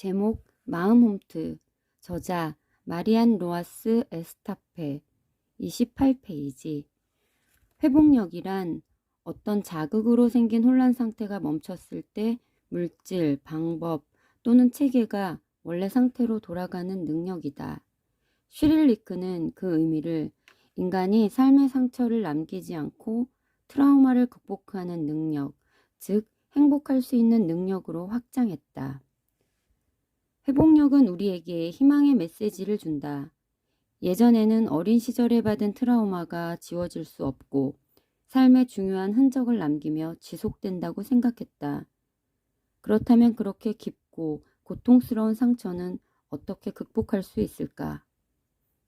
제목 마음 홈트 저자 마리안 로아스 에스타페 28페이지 회복력이란 어떤 자극으로 생긴 혼란 상태가 멈췄을 때 물질, 방법 또는 체계가 원래 상태로 돌아가는 능력이다. 슈릴리크는 그 의미를 인간이 삶의 상처를 남기지 않고 트라우마를 극복하는 능력, 즉 행복할 수 있는 능력으로 확장했다. 회복력은 우리에게 희망의 메시지를 준다. 예전에는 어린 시절에 받은 트라우마가 지워질 수 없고 삶의 중요한 흔적을 남기며 지속된다고 생각했다. 그렇다면 그렇게 깊고 고통스러운 상처는 어떻게 극복할 수 있을까?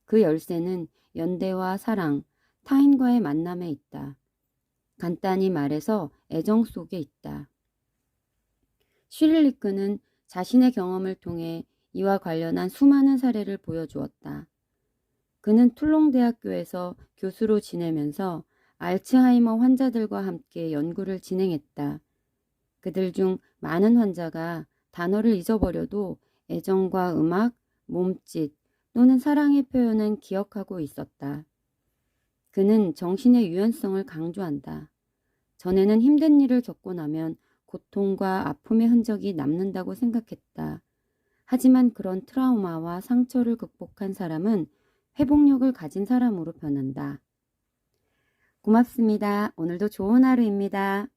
그 열쇠는 연대와 사랑, 타인과의 만남에 있다. 간단히 말해서 애정 속에 있다. 슈릴리크는 자신의 경험을 통해 이와 관련한 수많은 사례를 보여주었다. 그는 툴롱대학교에서 교수로 지내면서 알츠하이머 환자들과 함께 연구를 진행했다. 그들 중 많은 환자가 단어를 잊어버려도 애정과 음악, 몸짓 또는 사랑의 표현은 기억하고 있었다. 그는 정신의 유연성을 강조한다. 전에는 힘든 일을 겪고 나면 고통과 아픔의 흔적이 남는다고 생각했다. 하지만 그런 트라우마와 상처를 극복한 사람은 회복력을 가진 사람으로 변한다. 고맙습니다. 오늘도 좋은 하루입니다.